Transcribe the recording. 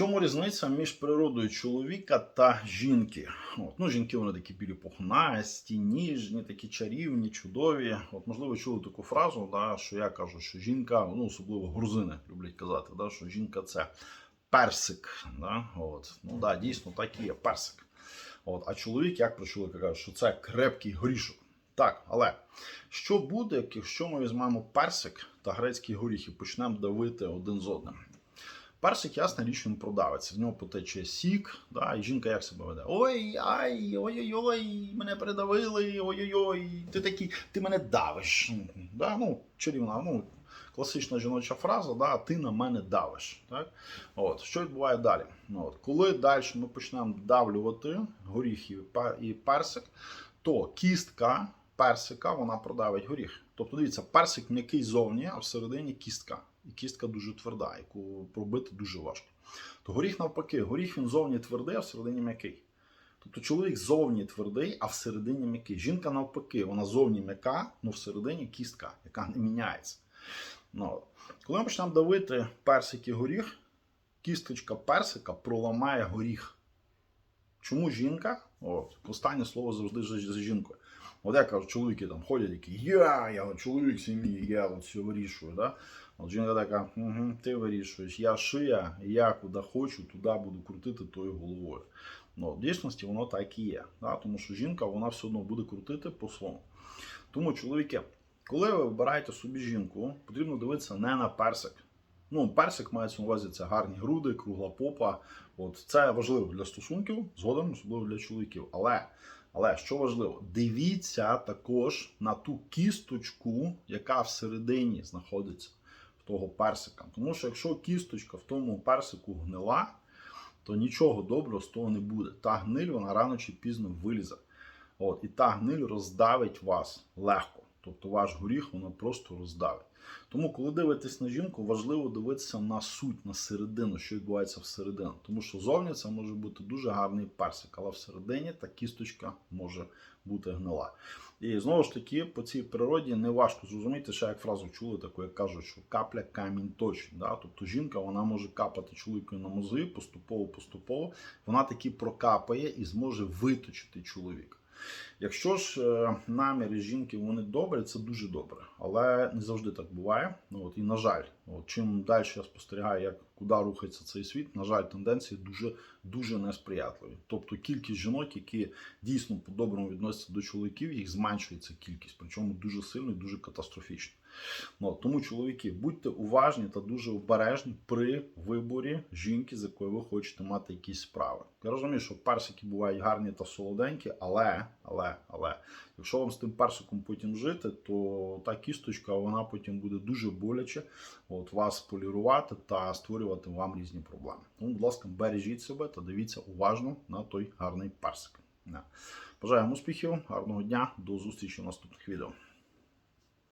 чому різниця між природою чоловіка та жінки? От, ну, жінки вони такі білі пухнасті, ніжні, такі чарівні, чудові. От, можливо, чули таку фразу, да, що я кажу, що жінка, ну особливо грузини люблять казати, да, що жінка це персик. Да? От. Ну да, дійсно, так і є, персик. От, а чоловік, як про чоловіка кажуть, що це крепкий горішок. Так, але що буде, якщо ми візьмемо персик та грецький горіх і почнемо давити один з одним? Персик, ясна річ, він продавиться. В нього потече сік, да, і жінка як себе веде? Ой, ай, ой-ой-ой, мене придавили, ой-ой-ой, ти такий, ти мене давиш. Да, ну, чарівна, ну, класична жіноча фраза, да, ти на мене давиш. Так? От, що відбуває далі? Ну, от, коли далі ми почнемо давлювати горіх і персик, то кістка персика вона продавить горіх. Тобто, дивіться, персик м'який зовні, а всередині кістка. І кістка дуже тверда, яку пробити дуже важко. То горіх навпаки, горіх він зовні твердий, а всередині м'який. Тобто чоловік зовні твердий, а всередині м'який. Жінка навпаки, вона зовні м'яка, але всередині кістка, яка не міняється. Ну, коли ми почнемо давити персик і горіх, кісточка персика проламає горіх. Чому жінка? От, останнє слово завжди за, за жінкою. От я кажу, чоловіки там ходять, які я, я чоловік сім'ї, я от все вирішую. Да? От жінка така, угу, ти вирішуєш, я шия, я куди хочу, туди буду крутити тою головою. Ну, в дійсності воно так і є. Да? Тому що жінка вона все одно буде крутити по-своєму. Тому, чоловіки, коли ви вибираєте собі жінку, потрібно дивитися не на персик. Ну, персик мається на увазі це гарні груди, кругла попа. От це важливо для стосунків, згодом, особливо для чоловіків. Але, але що важливо, дивіться також на ту кісточку, яка всередині знаходиться того персика. Тому що якщо кісточка в тому персику гнила, то нічого доброго з того не буде. Та гниль вона рано чи пізно вилізе. От, і та гниль роздавить вас легко. Тобто ваш горіх вона просто роздавить. Тому, коли дивитесь на жінку, важливо дивитися на суть, на середину, що відбувається всередину. Тому що зовні це може бути дуже гарний персик, але всередині та кісточка може бути гнила. І знову ж таки, по цій природі не важко зрозуміти, ще як фразу чули, таку, як кажуть, що капля камінь точить. Да? Тобто жінка вона може капати чоловікові на мозги поступово-поступово, вона таки прокапає і зможе виточити чоловіка. Якщо ж е, наміри жінки вони добрі, це дуже добре, але не завжди так буває. Ну, от, і на жаль, от, чим далі я спостерігаю, як куди рухається цей світ, на жаль, тенденції дуже дуже несприятливі. Тобто кількість жінок, які дійсно по-доброму відносяться до чоловіків, їх зменшується кількість, причому дуже сильно і дуже катастрофічно. Ну, тому, чоловіки, будьте уважні та дуже обережні при виборі жінки, з якою ви хочете мати якісь справи. Я розумію, що персики бувають гарні та солоденькі, але, але, але, якщо вам з тим персиком потім жити, то та кісточка вона потім буде дуже боляче от, вас полірувати та створювати вам різні проблеми. Тому, будь ласка, бережіть себе та дивіться уважно на той гарний персик. Бажаємо успіхів, гарного дня, до зустрічі в наступних відео.